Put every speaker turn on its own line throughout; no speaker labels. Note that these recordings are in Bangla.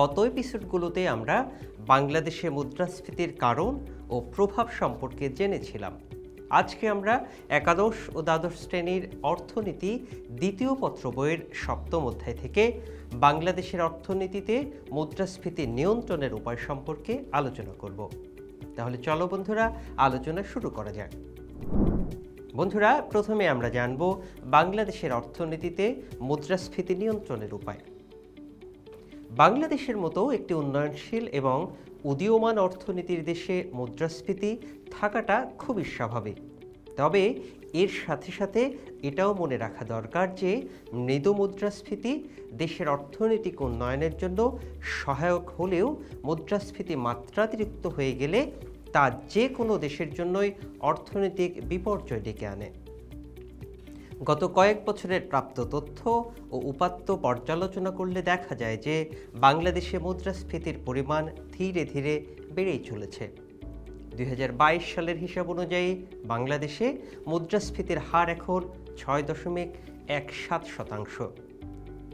গত এপিসোডগুলোতে আমরা বাংলাদেশে মুদ্রাস্ফীতির কারণ ও প্রভাব সম্পর্কে জেনেছিলাম। আজকে আমরা একাদশ ও দ্বাদশ শ্রেণির অর্থনীতি দ্বিতীয় পত্র বইয়ের সপ্তম অধ্যায় থেকে বাংলাদেশের অর্থনীতিতে মুদ্রাস্ফীতি নিয়ন্ত্রণের উপায় সম্পর্কে আলোচনা করব। তাহলে চলো বন্ধুরা, আলোচনা শুরু করা যাক। বন্ধুরা, প্রথমে আমরা জানব বাংলাদেশের অর্থনীতিতে মুদ্রাস্ফীতি নিয়ন্ত্রণের উপায়। বাংলাদেশের মতো একটি উন্নয়নশীল এবং উদীয়মান অর্থনীতির দেশে মুদ্রাস্ফীতি থাকাটা খুবই স্বাভাবিক। তবে এর সাথে সাথে এটাও মনে রাখা দরকার যে মৃদু মুদ্রাস্ফীতি দেশের অর্থনৈতিক উন্নয়নের জন্য সহায়ক হলেও মুদ্রাস্ফীতি মাত্রাতিরিক্ত হয়ে গেলে তা যে কোনো দেশের জন্যই অর্থনৈতিক বিপর্যয় ডেকে আনে। গত কয়েক বছরের প্রাপ্ত তথ্য ও উপাত্ত পর্যালোচনা করলে দেখা যায় যে বাংলাদেশে মুদ্রাস্ফীতির পরিমাণ ধীরে ধীরে বেড়েই চলেছে। দুই হাজার বাইশ সালের হিসাব অনুযায়ী বাংলাদেশে মুদ্রাস্ফীতির হার এখন ছয় দশমিক এক সাত শতাংশ।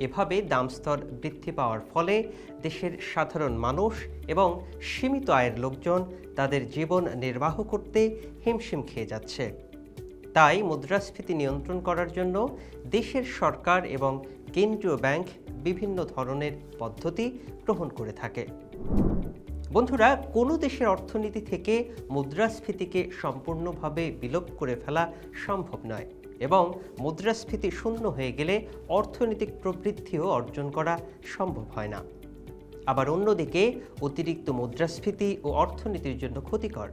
এভাবে দামস্তর বৃদ্ধি পাওয়ার ফলে দেশের সাধারণ মানুষ এবং সীমিত আয়ের লোকজন তাদের জীবন নির্বাহ করতে হিমশিম খেয়ে যাচ্ছে। তাই মুদ্রাস্ফীতি নিয়ন্ত্রণ করার জন্য দেশের সরকার এবং কেন্দ্রীয় ব্যাংক বিভিন্ন ধরনের পদ্ধতি গ্রহণ করে থাকে। বন্ধুরা, কোনো দেশের অর্থনীতি থেকে মুদ্রাস্ফীতিকে সম্পূর্ণভাবে বিলোপ করে ফেলা সম্ভব নয় এবং মুদ্রাস্ফীতি শূন্য হয়ে গেলে অর্থনৈতিক প্রবৃদ্ধিও অর্জন করা সম্ভব হয় না। আবার অন্যদিকে, অতিরিক্ত মুদ্রাস্ফীতি ও অর্থনীতির জন্য ক্ষতিকর।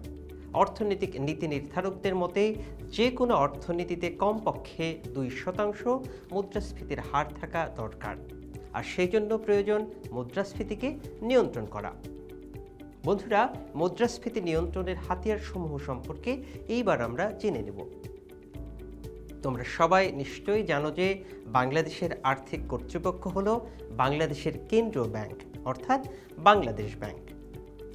অর্থনৈতিক নীতি নির্ধারকদের মতে যে কোনো অর্থনীতিতে কমপক্ষে দুই শতাংশ মুদ্রাস্ফীতির হার থাকা দরকার। আর সেই জন্য প্রয়োজন মুদ্রাস্ফীতিকে নিয়ন্ত্রণ করা। বন্ধুরা, মুদ্রাস্ফীতি নিয়ন্ত্রণের হাতিয়ার সমূহ সম্পর্কে এইবার আমরা জেনে নেব। তোমরা সবাই নিশ্চয়ই জানো যে, বাংলাদেশের আর্থিক কর্তৃপক্ষ হলো বাংলাদেশের কেন্দ্রীয় ব্যাংক, অর্থাৎ বাংলাদেশ ব্যাংক।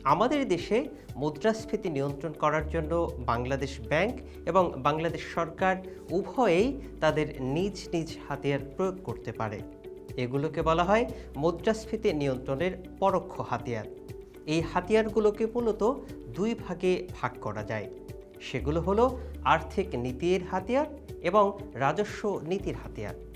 আমাদের দেশে মুদ্রাস্ফীতি নিয়ন্ত্রণ করার জন্য বাংলাদেশ ব্যাংক এবং বাংলাদেশ সরকার উভয়েই তাদের নিজ নিজ হাতিয়ার প্রয়োগ করতে পারে। এগুলোকে বলা হয় মুদ্রাস্ফীতি নিয়ন্ত্রণের পরোক্ষ হাতিয়ার। এই হাতিয়ারগুলোকে মূলত দুই ভাগে ভাগ করা যায়। সেগুলো হলো আর্থিক নীতির হাতিয়ার এবং রাজস্ব নীতির হাতিয়ার।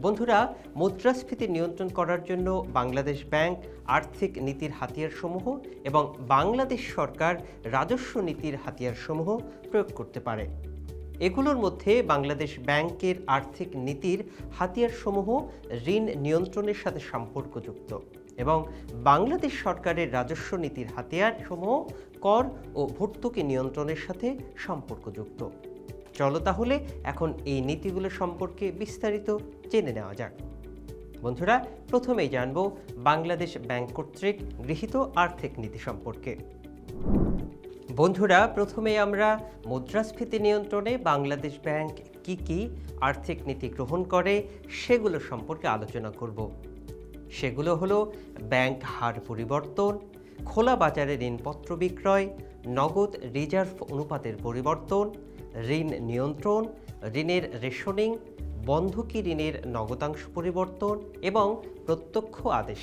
বন্ধুরা, মুদ্রাস্ফীতি নিয়ন্ত্রণ করার জন্য বাংলাদেশ ব্যাংক আর্থিক নীতির হাতিয়ারসমূহ এবং বাংলাদেশ সরকার রাজস্ব নীতির হাতিয়ারসমূহ প্রয়োগ করতে পারে। এগুলোর মধ্যে বাংলাদেশ ব্যাংকের আর্থিক নীতির হাতিয়ারসমূহ ঋণ নিয়ন্ত্রণের সাথে সম্পর্কযুক্ত এবং বাংলাদেশ সরকারের রাজস্ব নীতির হাতিয়ারসমূহ কর ও ভর্তুকি নিয়ন্ত্রণের সাথে সম্পর্কযুক্ত। চলো তাহলে এখন এই নীতিগুলো সম্পর্কে বিস্তারিত জেনে নেওয়া যাক। বন্ধুরা, প্রথমেই জানব বাংলাদেশ ব্যাংক কর্তৃক গৃহীত আর্থিক নীতি সম্পর্কে। বন্ধুরা, প্রথমে আমরা মুদ্রাস্ফীতি নিয়ন্ত্রণে বাংলাদেশ ব্যাংক কি কি আর্থিক নীতি গ্রহণ করে সেগুলো সম্পর্কে আলোচনা করব। সেগুলো হলো ব্যাংক হার পরিবর্তন, খোলা বাজারে ঋণপত্র বিক্রয়, নগদ রিজার্ভ অনুপাতের পরিবর্তন ঋণ নিয়ন্ত্রণ, ঋণের রেশনিং বন্ধকি ঋণের নগদাংশ পরিবর্তন এবং প্রত্যক্ষ আদেশ।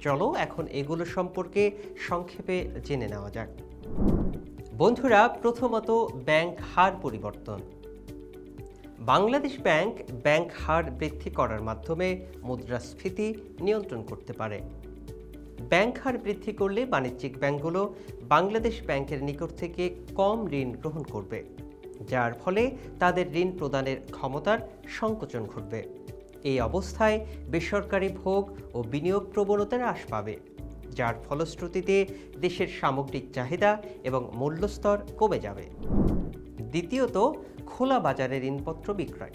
চলো এখন এগুলো সম্পর্কে সংক্ষেপে জেনে নেওয়া যাক। বন্ধুরা, প্রথমত ব্যাংক হার পরিবর্তন। বাংলাদেশ ব্যাংক ব্যাংক হার বৃদ্ধি করার মাধ্যমে মুদ্রাস্ফীতি নিয়ন্ত্রণ করতে পারে। ব্যাংক হার বৃদ্ধি করলে বাণিজ্যিক ব্যাংকগুলো বাংলাদেশ ব্যাংকের নিকট থেকে কম ঋণ গ্রহণ করবে। যার ফলে তাদের ঋণ প্রদানের ক্ষমতার সংকোচন ঘটবে। এই অবস্থায় বেসরকারি ভোগ ও বিনিয়োগ প্রবণতা হ্রাস পাবে, যার ফলশ্রুতিতে দেশের সামগ্রিক চাহিদা এবং মূল্যস্তর কমে যাবে। দ্বিতীয়ত, খোলা বাজারে ঋণপত্র বিক্রয়।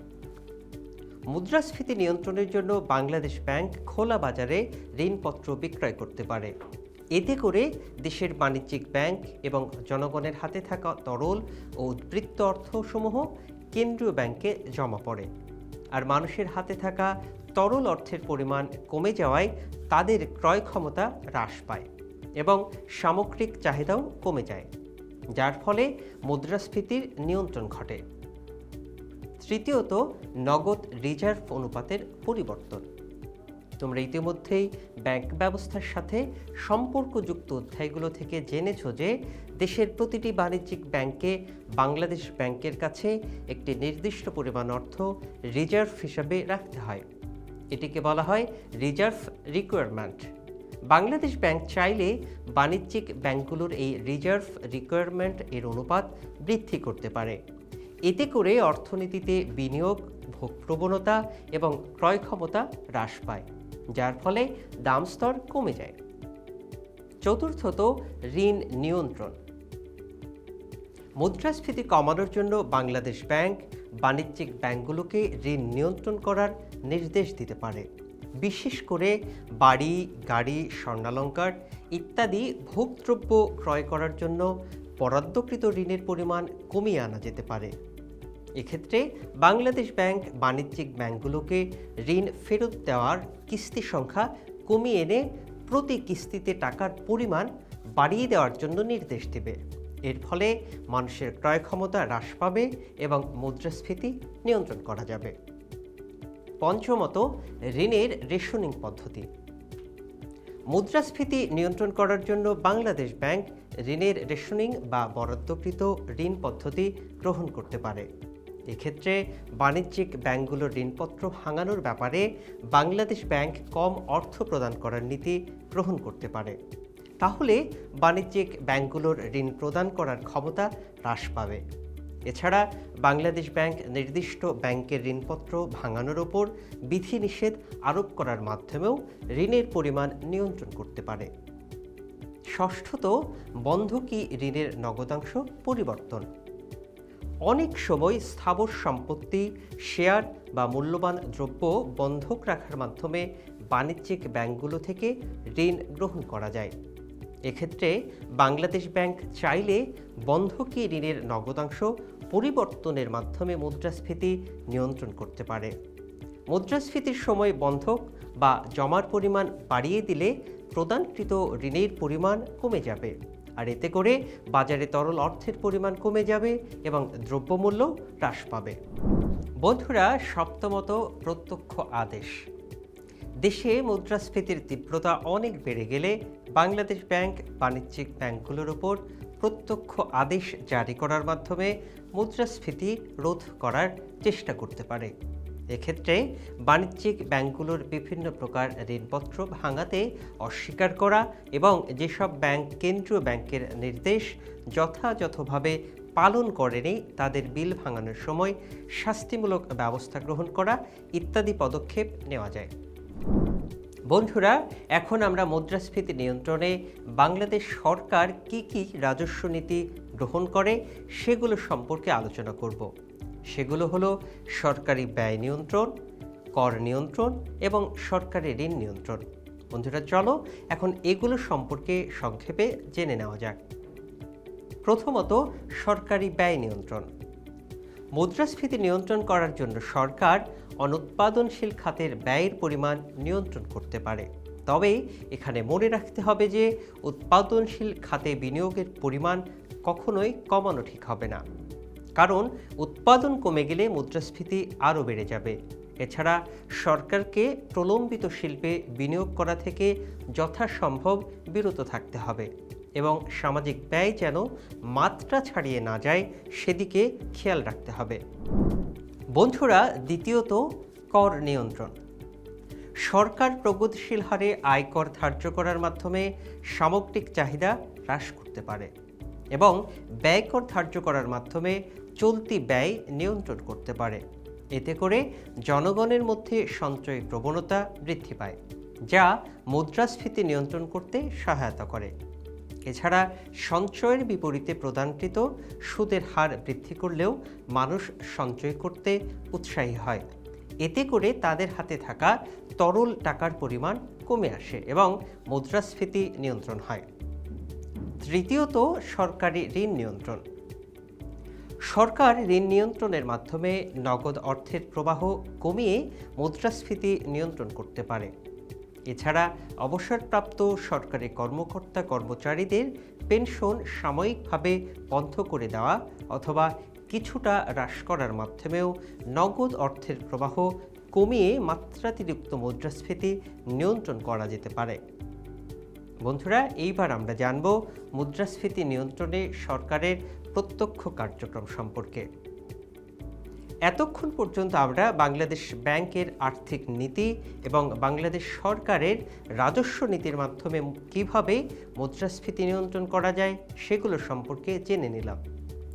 মুদ্রাস্ফীতি নিয়ন্ত্রণের জন্য বাংলাদেশ ব্যাংক খোলা বাজারে ঋণপত্র বিক্রয় করতে পারে। এতে করে দেশের বাণিজ্যিক ব্যাংক এবং জনগণের হাতে থাকা তরল ও উদ্বৃত্ত অর্থসমূহ কেন্দ্রীয় ব্যাংকে জমা পড়ে। আর মানুষের হাতে থাকা তরল অর্থের পরিমাণ কমে যাওয়ায় তাদের ক্রয় ক্ষমতা হ্রাস পায় এবং সামগ্রিক চাহিদাও কমে যায়, যার ফলে মুদ্রাস্ফীতির নিয়ন্ত্রণ ঘটে। তৃতীয়ত, নগদ রিজার্ভ অনুপাতের পরিবর্তন। তোমরা ইতিমধ্যেই ব্যাংক ব্যবস্থার সাথে সম্পর্কযুক্ত অধ্যায়গুলো থেকে জেনেছো যে দেশের প্রতিটি বাণিজ্যিক ব্যাংকে বাংলাদেশ ব্যাংকের কাছে একটি নির্দিষ্ট পরিমাণ অর্থ রিজার্ভ হিসাবে রাখতে হয়। এটিকে বলা হয় রিজার্ভ রিকোয়ারমেন্ট। বাংলাদেশ ব্যাংক চাইলে বাণিজ্যিক ব্যাংকগুলোর এই রিজার্ভ রিকোয়ারমেন্ট এর অনুপাত বৃদ্ধি করতে পারে। এতে করে অর্থনীতিতে বিনিয়োগ ভোগ প্রবণতা এবং ক্রয় ক্ষমতা হ্রাস পায়। যার ফলে দাম স্তর কমে যায়। চতুর্থত, ঋণ নিয়ন্ত্রণ। মুদ্রাস্ফীতি কমানোর জন্য বাংলাদেশ ব্যাংক বাণিজ্যিক ব্যাংকগুলোকে ঋণ নিয়ন্ত্রণ করার নির্দেশ দিতে পারে। বিশেষ করে বাড়ি, গাড়ি, স্বর্ণালঙ্কার ইত্যাদি ভোগদ্রব্য ক্রয় করার জন্য বরাদ্দকৃত ঋণের পরিমাণ কমিয়ে আনা যেতে পারে। এক্ষেত্রে বাংলাদেশ ব্যাংক বাণিজ্যিক ব্যাংকগুলোকে ঋণ ফেরত দেওয়ার কিস্তি সংখ্যা কমিয়ে এনে প্রতি কিস্তিতে টাকার পরিমাণ বাড়িয়ে দেওয়ার জন্য নির্দেশ দেবে। এর ফলে মানুষের ক্রয় ক্ষমতা হ্রাস পাবে এবং মুদ্রাস্ফীতি নিয়ন্ত্রণ করা যাবে। পঞ্চমত, ঋণের রেশনিং পদ্ধতি। মুদ্রাস্ফীতি নিয়ন্ত্রণ করার জন্য বাংলাদেশ ব্যাংক ঋণের রেশনিং বা বরাদ্দকৃত ঋণ পদ্ধতি গ্রহণ করতে পারে। এক্ষেত্রে বাণিজ্যিক ব্যাংকগুলোর ঋণপত্র ভাঙানোর ব্যাপারে বাংলাদেশ ব্যাংক কম অর্থ প্রদান করার নীতি গ্রহণ করতে পারে। তাহলে বাণিজ্যিক ব্যাংকগুলোর ঋণ প্রদান করার ক্ষমতা হ্রাস পাবে। এছাড়া বাংলাদেশ ব্যাংক নির্দিষ্ট ব্যাংকের ঋণপত্র ভাঙানোর ওপর বিধিনিষেধ আরোপ করার মাধ্যমেও ঋণের পরিমাণ নিয়ন্ত্রণ করতে পারে। ষষ্ঠত, বন্ধকি ঋণের নগদাংশ পরিবর্তন। অনেক সময় স্থাবর সম্পত্তি, শেয়ার বা মূল্যবান দ্রব্য বন্ধক রাখার মাধ্যমে বাণিজ্যিক ব্যাংকগুলো থেকে ঋণ গ্রহণ করা যায়। এক্ষেত্রে বাংলাদেশ ব্যাংক চাইলে বন্ধকি ঋণের নগদাংশ পরিবর্তনের মাধ্যমে মুদ্রাস্ফীতি নিয়ন্ত্রণ করতে পারে। মুদ্রাস্ফীতির সময় বন্ধক বা জমার পরিমাণ বাড়িয়ে দিলে প্রদানকৃত ঋণের পরিমাণ কমে যাবে। আর এতে করে বাজারে তরল অর্থের পরিমাণ কমে যাবে এবং দ্রব্যমূল্য হ্রাস পাবে। বন্ধুরা, সপ্তমত প্রত্যক্ষ আদেশ। দেশে মুদ্রাস্ফীতির তীব্রতা অনেক বেড়ে গেলে বাংলাদেশ ব্যাংক, বাণিজ্যিক ব্যাংকগুলোর ওপর প্রত্যক্ষ আদেশ জারি করার মাধ্যমে মুদ্রাস্ফীতি রোধ করার চেষ্টা করতে পারে। এক্ষেত্রে বাণিজ্যিক ব্যাংকগুলোর বিভিন্ন প্রকার ঋণপত্র ভাঙাতে অস্বীকার করা এবং যেসব ব্যাংক কেন্দ্রীয় ব্যাংকের নির্দেশ যথাযথভাবে পালন করেনি, তাদের বিল ভাঙানোর সময় শাস্তিমূলক ব্যবস্থা গ্রহণ করা ইত্যাদি পদক্ষেপ নেওয়া যায়। বন্ধুরা, এখন আমরা মুদ্রাস্ফীতি নিয়ন্ত্রণে বাংলাদেশ সরকার কি কি রাজস্ব নীতি গ্রহণ করে সেগুলো সম্পর্কে আলোচনা করব। সেগুলো হলো সরকারি ব্যয় নিয়ন্ত্রণ, কর নিয়ন্ত্রণ এবং সরকারি ঋণ নিয়ন্ত্রণ। বন্ধুরা, চলো এখন এগুলো সম্পর্কে সংক্ষেপে জেনে নেওয়া যাক। প্রথমত, সরকারি ব্যয় নিয়ন্ত্রণ। মুদ্রাস্ফীতি নিয়ন্ত্রণ করার জন্য সরকার অনুৎপাদনশীল খাতের ব্যয়ের পরিমাণ নিয়ন্ত্রণ করতে পারে। তবে এখানে মনে রাখতে হবে যে, উৎপাদনশীল খাতে বিনিয়োগের পরিমাণ কখনোই কমানো ঠিক হবে না। কারণ উৎপাদন কমে গেলে মুদ্রাস্ফীতি আরও বেড়ে যাবে। এছাড়া সরকারকে প্রলম্বিত শিল্পে বিনিয়োগ করা থেকে যথাসম্ভব বিরত থাকতে হবে এবং সামাজিক ব্যয় যেন মাত্রা ছাড়িয়ে না যায় সেদিকে খেয়াল রাখতে হবে। বন্ধুরা, দ্বিতীয়ত কর নিয়ন্ত্রণ। সরকার প্রগতিশীল হারে আয়কর ধার্য করার মাধ্যমে সামগ্রিক চাহিদা হ্রাস করতে পারে এবং ব্যয়কর ধার্য করার মাধ্যমে চলতি ব্যয় নিয়ন্ত্রণ করতে পারে। এতে করে জনগণের মধ্যে সঞ্চয় প্রবণতা বৃদ্ধি পায়, যা মুদ্রাস্ফীতি নিয়ন্ত্রণ করতে সহায়তা করে। এছাড়া সঞ্চয়ের বিপরীতে প্রদানকৃত সুদের হার বৃদ্ধি করলেও মানুষ সঞ্চয় করতে উৎসাহী হয়। এতে করে তাদের হাতে থাকা তরল টাকার পরিমাণ কমে আসে এবং মুদ্রাস্ফীতি নিয়ন্ত্রণ হয়। তৃতীয়ত, সরকারি ঋণ নিয়ন্ত্রণ। সরকার ঋণ নিয়ন্ত্রণের মাধ্যমে নগদ অর্থের প্রবাহ কমিয়ে মুদ্রাস্ফীতি নিয়ন্ত্রণ করতে পারে। এছাড়া অবসরপ্রাপ্ত সরকারি কর্মকর্তা কর্মচারীদের পেনশন সাময়িকভাবে বন্ধ করে দেওয়া অথবা কিছুটা হ্রাস করার মাধ্যমেও নগদ অর্থের প্রবাহ কমিয়ে মাত্রাতিরিক্ত মুদ্রাস্ফীতি নিয়ন্ত্রণ করা যেতে পারে। বন্ধুরা, এইবার আমরা জানব মুদ্রাস্ফীতি নিয়ন্ত্রণে সরকারের প্রত্যক্ষ কার্যক্রম সম্পর্কে। এতক্ষণ পর্যন্ত আমরা বাংলাদেশ ব্যাংকের আর্থিক নীতি এবং বাংলাদেশ সরকারের রাজস্ব নীতির মাধ্যমে কীভাবে মুদ্রাস্ফীতি নিয়ন্ত্রণ করা যায় সেগুলো সম্পর্কে জেনে নিলাম।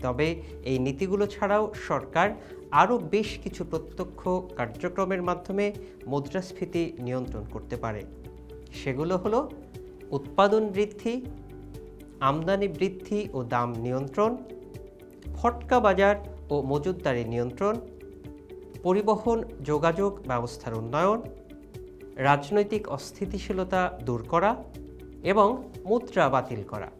তবে এই নীতিগুলো ছাড়াও সরকার আরও বেশ কিছু প্রত্যক্ষ কার্যক্রমের মাধ্যমে মুদ্রাস্ফীতি নিয়ন্ত্রণ করতে পারে। সেগুলো হলো উৎপাদন বৃদ্ধি আমদানি বৃদ্ধি ও দাম নিয়ন্ত্রণ, ফটকা বাজার ও মজুতদারি নিয়ন্ত্রণ, পরিবহন, যোগাযোগ ব্যবস্থার উন্নয়ন, রাজনৈতিক অস্থিতিশীলতা দূর করা এবং মুদ্রা বাতিল করা।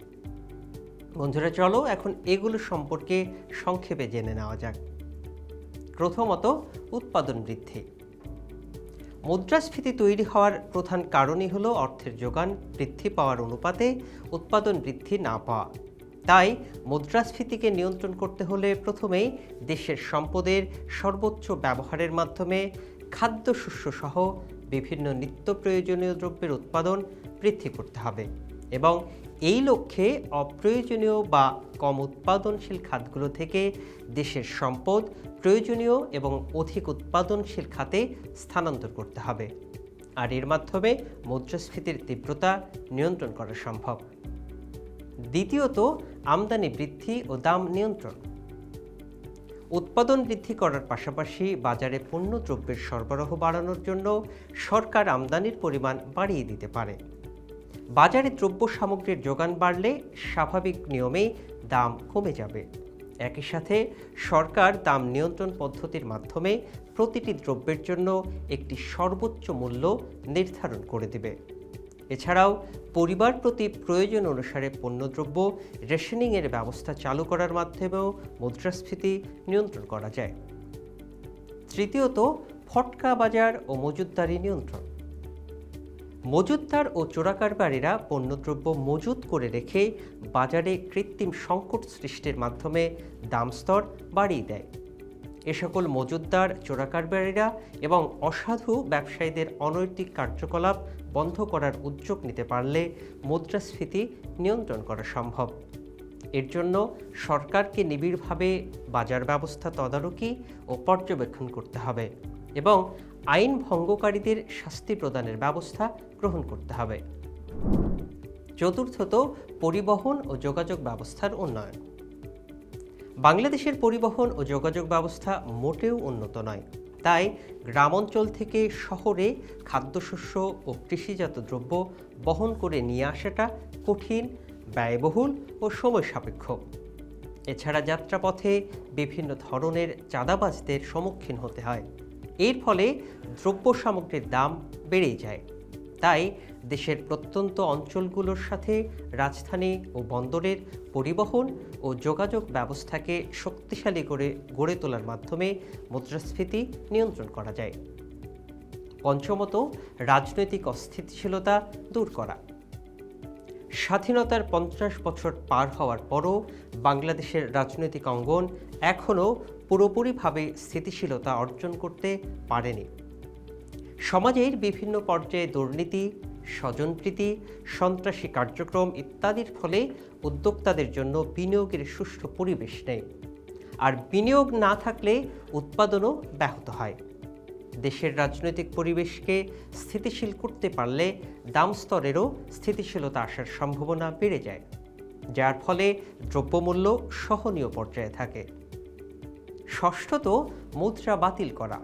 বন্ধুরা, চলো এখন এগুলো সম্পর্কে সংক্ষেপে জেনে নেওয়া যাক। প্রথমত, উৎপাদন বৃদ্ধি। মুদ্রাস্ফীতি তৈরি হওয়ার প্রধান কারণই হল অর্থের যোগান বৃদ্ধি পাওয়ার অনুপাতে উৎপাদন বৃদ্ধি না পাওয়া। তাই মুদ্রাস্ফীতিকে নিয়ন্ত্রণ করতে হলে প্রথমেই দেশের সম্পদের সর্বোচ্চ ব্যবহারের মাধ্যমে খাদ্যশস্য সহ বিভিন্ন নিত্য প্রয়োজনীয় দ্রব্যের উৎপাদন বৃদ্ধি করতে হবে এবং এই লক্ষ্যে অপ্রয়োজনীয় বা কম উৎপাদনশীল খাতগুলো থেকে দেশের সম্পদ প্রয়োজনীয় এবং অধিক উৎপাদনশীল খাতে স্থানান্তর করতে হবে। আর এর মাধ্যমে মুদ্রাস্ফীতির তীব্রতা নিয়ন্ত্রণ করা সম্ভব। দ্বিতীয়ত, আমদানি বৃদ্ধি ও দাম নিয়ন্ত্রণ। উৎপাদন বৃদ্ধি করার পাশাপাশি বাজারে পণ্য দ্রব্যের সরবরাহ বাড়ানোর জন্য সরকার আমদানির পরিমাণ বাড়িয়ে দিতে পারে। বাজারে দ্রব্য সামগ্রীর যোগান বাড়লে স্বাভাবিক নিয়মে দাম কমে যাবে। একই সাথে সরকার দাম নিয়ন্ত্রণ পদ্ধতির মাধ্যমে প্রতিটি দ্রব্যের জন্য একটি সর্বোচ্চ মূল্য নির্ধারণ করে দেবে। এছাড়াও পরিবার প্রতি প্রয়োজন অনুসারে পণ্যদ্রব্য রেশনিংয়ের ব্যবস্থা চালু করার মাধ্যমেও মুদ্রাস্ফীতি নিয়ন্ত্রণ করা যায়। তৃতীয়ত, ফটকা বাজার ও মজুতদারি নিয়ন্ত্রণ। মজুতদার ও চোরাকারবারীরা পণ্যদ্রব্য মজুত করে রেখে বাজারে কৃত্রিম সংকট সৃষ্টির মাধ্যমে দাম স্তর বাড়িয়ে দেয়। এ সকল মজুতদার, চোরাকারবারীরা এবং অসাধু ব্যবসায়ীদের অনৈতিক কার্যকলাপ বন্ধ করার উদ্যোগ নিতে পারলে মুদ্রাস্ফীতি নিয়ন্ত্রণ করা সম্ভব। এর জন্য সরকারকে নিবিড়ভাবে বাজার ব্যবস্থা তদারকি ও পর্যবেক্ষণ করতে হবে এবং আইন ভঙ্গকারীদের শাস্তি প্রদানের ব্যবস্থা গ্রহণ করতে হবে। চতুর্থত, পরিবহন ও যোগাযোগ ব্যবস্থার উন্নয়ন। বাংলাদেশের পরিবহন ও যোগাযোগ ব্যবস্থা মোটেও উন্নত নয়। তাই গ্রামাঞ্চল থেকে শহরে খাদ্যশস্য ও কৃষিজাত দ্রব্য বহন করে নিয়ে আসাটা কঠিন, ব্যয়বহুল ও সময় সাপেক্ষ। এছাড়া যাত্রাপথে বিভিন্ন ধরনের চাঁদাবাজদের সম্মুখীন হতে হয়। এর ফলে দ্রব্য সামগ্রীর দাম বেড়ে যায়। তাই দেশের প্রত্যন্ত অঞ্চলগুলোর সাথে রাজধানী ও বন্দরের পরিবহন ও যোগাযোগ ব্যবস্থাকে শক্তিশালী করে গড়ে তোলার মাধ্যমে মুদ্রাস্ফীতি নিয়ন্ত্রণ করা যায়। পঞ্চমত, রাজনৈতিক অস্থিতিশীলতা দূর করা। স্বাধীনতার পঞ্চাশ বছর পার হওয়ার পরও বাংলাদেশের রাজনৈতিক অঙ্গন এখনও পুরোপুরিভাবে স্থিতিশীলতা অর্জন করতে পারেনি। সমাজের বিভিন্ন পর্যায়ে দুর্নীতি, স্বজনপ্রীতি, সন্ত্রাসী কার্যক্রম ইত্যাদির ফলে উদ্যোক্তাদের জন্য বিনিয়োগের সুষ্ঠু পরিবেশ নেই। আর বিনিয়োগ না থাকলে উৎপাদনও ব্যাহত হয়। দেশের রাজনৈতিক পরিবেশকে স্থিতিশীল করতে পারলে দাম স্তরেরও স্থিতিশীলতা আসার সম্ভাবনা বেড়ে যায়, যার ফলে দ্রব্যমূল্য সহনীয় পর্যায়ে থাকে। ষষ্ঠত মুদ্রা বাতিল করা।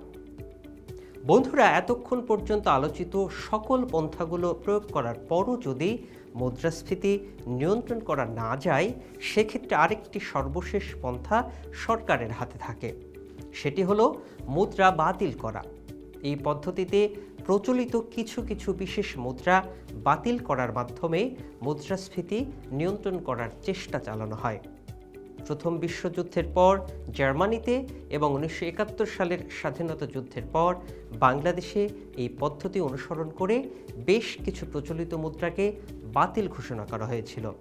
বন্ধুরা, এতক্ষণ পর্যন্ত আলোচিত সকল পন্থাগুলো প্রয়োগ করার পরও যদি মুদ্রাস্ফীতি নিয়ন্ত্রণ করা না যায়, সেক্ষেত্রে আরেকটি সর্বশেষ পন্থা সরকারের হাতে থাকে। সেটি হলো মুদ্রা বাতিল করা। এই পদ্ধতিতে প্রচলিত কিছু কিছু বিশেষ মুদ্রা বাতিল করার মাধ্যমে মুদ্রাস্ফীতি নিয়ন্ত্রণ করার চেষ্টা চালানো হয়। প্রথম বিশ্বযুদ্ধের পর জার্মানিতে এবং উনিশশো একাত্তর সালের স্বাধীনতা যুদ্ধের পর বাংলাদেশে এই পদ্ধতি অনুসরণ করে বেশ কিছু প্রচলিত মুদ্রাকে বাতিল ঘোষণা করা হয়েছিল।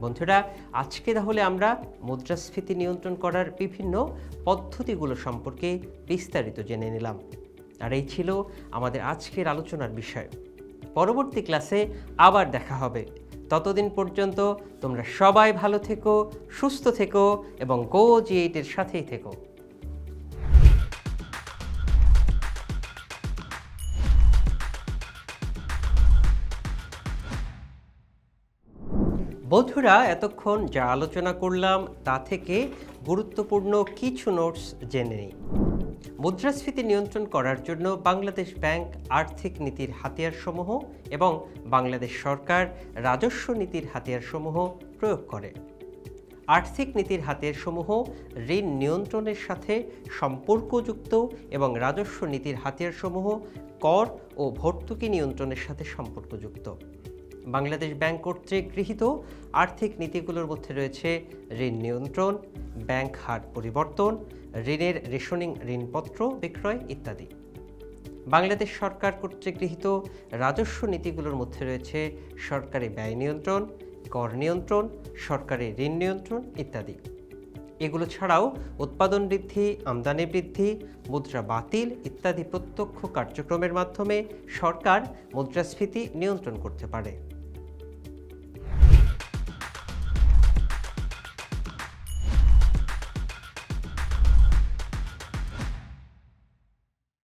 বন্ধুরা, আজকে তাহলে আমরা মুদ্রাস্ফীতি নিয়ন্ত্রণ করার বিভিন্ন পদ্ধতিগুলো সম্পর্কে বিস্তারিত জেনে নিলাম। আর এই ছিল আমাদের আজকের আলোচনার বিষয়। পরবর্তী ক্লাসে আবার দেখা হবে। ততদিন পর্যন্ত তোমরা সবাই ভালো থেকো, সুস্থ থেকো এবং গো জি এইটের সাথেই থেকো। বন্ধুরা, এতক্ষণ যা আলোচনা করলাম তা থেকে গুরুত্বপূর্ণ কিছু নোটস জেনে নিই। মুদ্রাস্ফীতি নিয়ন্ত্রণ করার জন্য বাংলাদেশ ব্যাংক আর্থিক নীতির হাতিয়ারসমূহ এবং বাংলাদেশ সরকার রাজস্ব নীতির হাতিয়ারসমূহ প্রয়োগ করে। আর্থিক নীতির হাতিয়ারসমূহ ঋণ নিয়ন্ত্রণের সাথে সম্পর্কযুক্ত এবং রাজস্ব নীতির হাতিয়ারসমূহ কর ও ভর্তুকি নিয়ন্ত্রণের সাথে সম্পর্কযুক্ত। বাংলাদেশ ব্যাংক কর্তৃক গৃহীত আর্থিক নীতিগুলোর মধ্যে রয়েছে ঋণ নিয়ন্ত্রণ, ব্যাংক হার পরিবর্তন ঋণের রেশনিং ঋণপত্র, বিক্রয় ইত্যাদি। বাংলাদেশ সরকার কর্তৃক গৃহীত রাজস্ব নীতিগুলোর মধ্যে রয়েছে সরকারি ব্যয় নিয়ন্ত্রণ, কর নিয়ন্ত্রণ, সরকারি ঋণ নিয়ন্ত্রণ ইত্যাদি। এগুলো ছাড়াও উৎপাদন বৃদ্ধি, আমদানি বৃদ্ধি, মুদ্রা বাতিল ইত্যাদি প্রত্যক্ষ কার্যক্রমের মাধ্যমে সরকার মুদ্রাস্ফীতি নিয়ন্ত্রণ করতে পারে।